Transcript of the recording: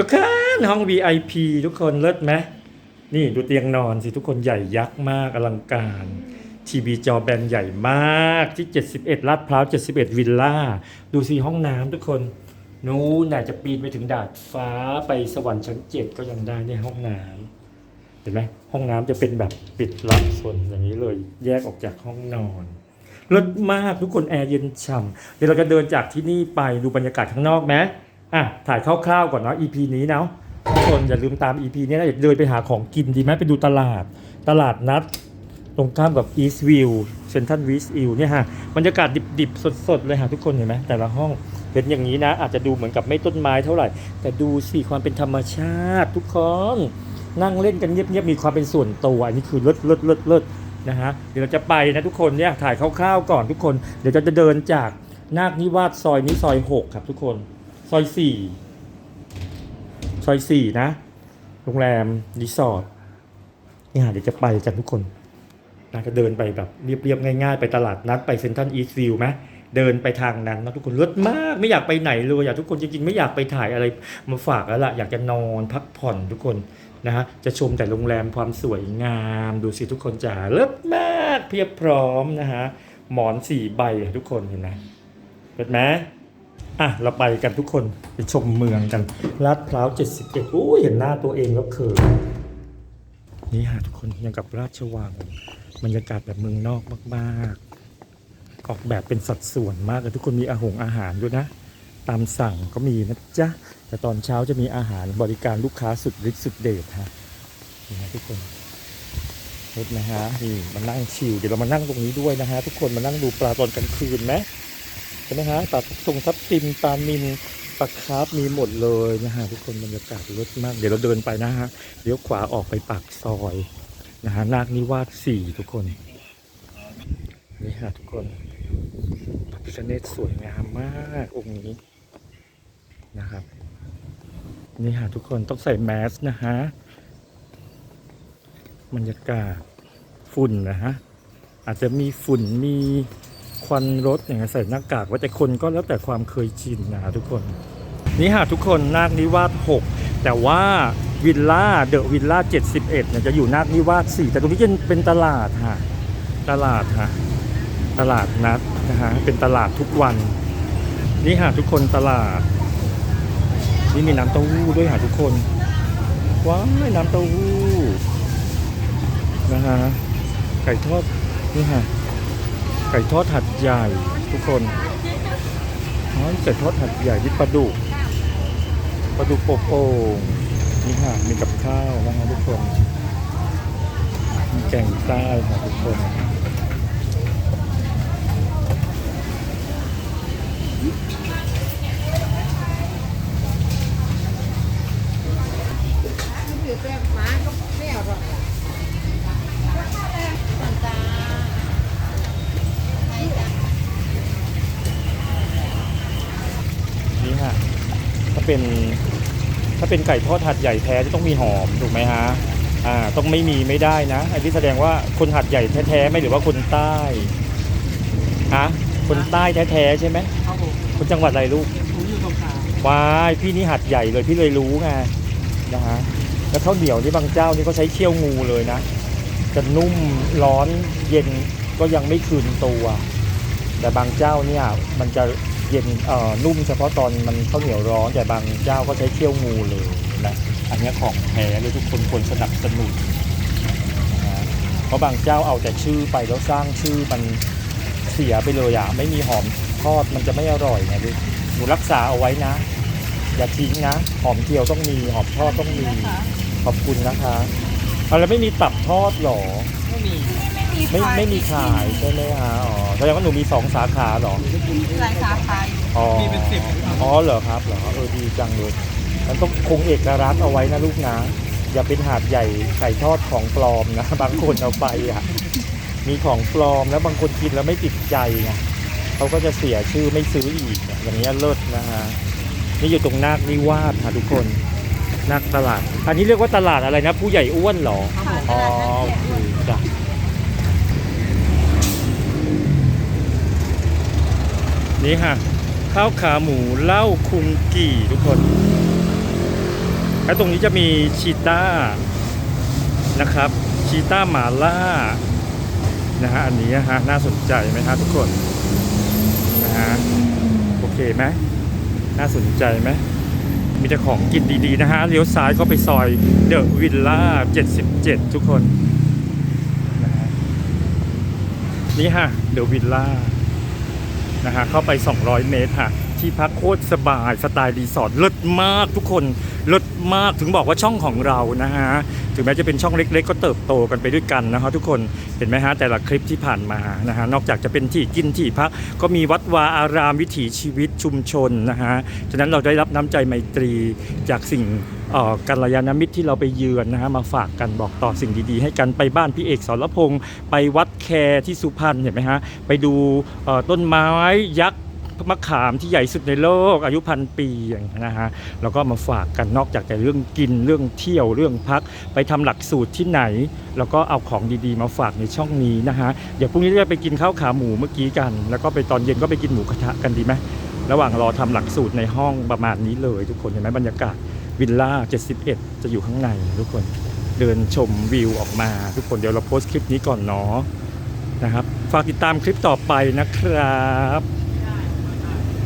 ทุกคนห้อง VIP ทุกคนเลิศไหมนี่ดูเตียงนอนสิทุกคนใหญ่ยักษ์มากอลังการ ทีวีจอแบนใหญ่มากที่ 71ลาดพร้าว 71 วิลล่า ดูสิห้องน้ำทุกคน นู้นน่าจะปีนไปถึงดาดฟ้าไปสวรรค์ชั้นเจ็ดก็ยังได้เนี่ยห้องน้ำเห็นไหมห้องน้ำจะเป็นแบบปิดลับส่วนอย่างนี้เลยแยกออกจากห้องนอนเลิศมากทุกคนแอร์เย็นฉ่ำเดี๋ยวเราจะเดินจากที่นี่ไปดูบรรยากาศข้างนอกไหม อะถ่ายคร่าวๆก่อนเนาะ EP นี้เนาะทุกคนอย่าลืมตาม EP นี้นะอยาเดินไปหาของกินดีไหมไปดูตลาด ตลาดนัด ตรงข้ามกับ East View Central west View เนี่ยฮะบรรยากาศดิบๆ สดๆ เลยฮะทุกคนเห็นไหมแต่ละห้องเป็นอย่างนี้นะ อาจจะดูเหมือนกับไม่ต้นไม้เท่าไหร่ แต่ดูสิความเป็นธรรมชาติทุกคนนั่งเล่นกันเงียบๆมีความเป็นส่วนตัวอันนี้คือเลิศเลิศเลิศเลิศนะฮะเดี๋ยวเราจะไปนะทุกคนเนี่ยถ่ายคร่าวๆก่อนทุกคน เดี๋ยวเราจะเดินจากนาคนิวาสซอยนี้ซอยหกครับทุกคน ซอยสี่ซอยสี่นะ โรงแรมรีสอร์ทเนี่ฮะเดี๋ยวจะไปกันทุกคนเราจะเดินไปแบบเรียบๆง่ายๆ ไปตลาดนัดไปเซ็นทรัลอีสต์วิวไหมเดินไปทางนั้นนะทุกคนเลิศมากไม่อยากไปไหนเลยอยากทุกคนจริงๆ ไม่อยากไปถ่ายอะไรมาฝากแล้วล่ะอยากจะนอนพักผ่อนทุกคนนะฮะจะชมแต่โรงแรมความสวยงามดูสิทุกคนจ๋าเลิศมากเพียบพร้อมนะฮะหมอนสี่ใบทุกคนเห็นไหมเห็นไหม อะ เราไปกันทุกคนไปชมเมืองกันลาดพร้าว71โอ้ยเห็นหน้าตัวเองแล้วเขินนี่ฮะทุกคนยังกับราชวังบรรยากาศแบบเมืองนอกมากๆ ออกแบบเป็นสัดส่วนมากเลยทุกคนมีอาหงอาหารด้วยนะ ตามสั่งก็มีนะจ๊ะ แต่ตอนเช้าจะมีอาหารบริการลูกค้าสุดฤทธิ์สุดเดชฮะนี่นะทุกคนเห็นไหมฮะนี่มานั่งชิลเดี๋ยวเรามานั่งตรงนี้ด้วยนะฮะทุกคนมานั่งดูปลาตอนกลางคืนไหม ช่ไหมฮะปลาทรงทับทิมปลานิลปลาคาร์ฟมีหมดเลยนะฮะทุกคนบรรยากาศรสมาก เดี๋ยวเราเดินไปนะฮะเลี้ยวขวาออกไปปากซอยนะฮะนาคนิวาสสี่ทุกคนนี่ฮะทุกคนพระพิฆเนศสวยงามมากองค์นี้นะครับนี่ฮะทุกคนต้องใส่แมสนะฮะบรรยากาศฝุ่นนะฮะอาจจะมีฝุ่นมี ควันรถอย่างเงี้ยใส่หน้ากากว่าแต่คนก็แล้วแต่ความเคยชินนะทุกคน นี่ฮะทุกคนนาคนิวาสหกแต่ว่าวิลล่าเดอะวิลล่า71เนี่ยจะอยู่นาคนิวาส4แต่ตรงนี้จะเป็นตลาดฮะตลาดฮะตลาดนัดนะฮะเป็นตลาดทุกวัน นี่ฮะทุกคนตลาด นี่มีน้ำเต้าหู้ด้วยฮะทุกคนว้ายน้ำเต้าหู้นะฮะไก่ทอดนี่ฮะ ไก่ทอดหัดใหญ่ทุกคนอ๋อไก่ทอดหัดใหญ่ที่ปลาดุกปลาดุกโป่งนี่ค่ะมีกับข้าวนะฮะทุกคนมีแกงใต้ค่ะทุกคน ถือแต่หมาก็ไม่เอาหรอกจ้า นี่ค่ะถ้า เป็น ถ้าเป็นไก่ทอดหัดใหญ่แท้จะต้องมีหอมถูกไหมฮะอ่าต้องไม่มีไม่ได้นะอันนี้แสดงว่าคนหัดใหญ่แท้ๆไหมหรือว่าคนใต้ฮะคนใต้แท้ๆใช่ไหมครับผมคนจังหวัดอะไรลูกผมอยู่ตรงขาวว้ายพี่นี่หัดใหญ่เลยพี่เลยรู้ไงนะฮะแล้วข้าวเหนียวนี่บางเจ้านี่ก็ใช้เคี่ยวงูเลยนะจะนุ่มร้อนเย็นก็ยังไม่คืนตัว แต่บางเจ้าเนี่ยมันจะ เย็นเอ่อนุ่มเฉพาะตอนมันข้าวเหนียวร้อนแต่บางเจ้าก็ใช้เคี่ยวงูเลยนะอันเนี้ยของแท้เลยทุกคนควรสนับสนุนนะฮะเพราะบางเจ้าเอาแต่ชื่อไปแล้วสร้างชื่อมันเสียไปเลยอะไม่มีหอมทอดมันจะไม่อร่อยไงลูกหนูรักษาเอาไว้นะ อย่าทิ้งนะ หอมเจียวต้องมีหอมทอดต้องมีขอบคุณนะคะเอาแล้วไม่มีตับทอดเหรอไม่มี ไม่ไม่มีขายใช่ไหมฮะอ๋อแสดงว่าหนูมีสองสาขาเหรอรายสาขาอยู่อ๋อมีเป็นสิบอ๋อเหรอครับเหรอเออดีจังเลยมันต้องคงเอกลักษณ์เอาไว้นะลูกนะอย่าเป็นหาดใหญ่ไก่ทอดของปลอมนะ บางคนเอาไปอะมีของปลอมแล้วบางคนกินแล้วไม่ติดใจไงเขาก็จะเสียชื่อไม่ซื้ออีกอะอย่างเงี้ยเลิศนะฮะนี่อยู่ตรงนาคนิวาสค่ะทุกคนนาคตลาด อันนี้เรียกว่าตลาดอะไรนะ ผู้ใหญ่อ้วนเหรออ๋อโอเคจ้ะ นี่ค่ะ ข้าวขาหมูเหล้าคุงกี่ทุกคน แล้วตรงนี้จะมีชีต้านะครับ ชีต้าหมาล่านะฮะอันนี้ฮะน่าสนใจไหมฮะทุกคนนะฮะโอเคไหมน่าสนใจไหมมีแต่ของกินดีๆนะฮะเลี้ยวซ้ายเข้าไปซอยเดอะวิลล่า77 ทุกคนนะฮะนี่ฮะเดอะวิลล่า นะฮะเข้าไป 200 เมตรค่ะ ที่พักโคตรสบายสไตล์รีสอร์ทเลิศมากทุกคนเลิศมากถึงบอกว่าช่องของเรานะฮะถึงแม้จะเป็นช่องเล็กๆ ก็เติบโตกันไปด้วยกันนะฮะทุกคนเห็นไหมฮะแต่ละคลิปที่ผ่านมานะฮะนอกจากจะเป็นที่กินที่พักก็มีวัดวาอารามวิถีชีวิตชุมชนนะฮะฉะนั้นเราได้รับน้ำใจไมตรีจากสิ่ง กัลยาณมิตรที่เราไปเยือนนะฮะมาฝากกันบอกต่อสิ่งดีๆ ให้กันไปบ้านพี่เอกสรพงศ์ไปวัดแคที่สุพรรณเห็นไหมฮะไปดูต้นไม้ยักษ์มะขามที่ใหญ่สุดในโลกอายุพันปีอย่างนะฮะแล้วก็มาฝากกันนอกจากแต่เรื่องกินเรื่องเที่ยวเรื่องพัก ไปทำหลักสูตรที่ไหน แล้วก็เอาของดีๆ มาฝากในช่องนี้นะฮะเดี๋ยวพรุ่งนี้จะไปกินข้าวขาหมูเมื่อกี้กัน แล้วก็ไปตอนเย็นก็ไปกินหมูกระทะกันดีไหม ระหว่างรอทำหลักสูตรในห้องประมาณนี้เลย ทุกคนเห็นไหมบรรยากาศวิลล่า 71 จะอยู่ข้างในทุกคนเดินชมวิวออกมา ทุกคนเดี๋ยวเราโพสต์คลิปนี้ก่อนเนาะนะครับ ฝากติดตามคลิปต่อไปนะครับ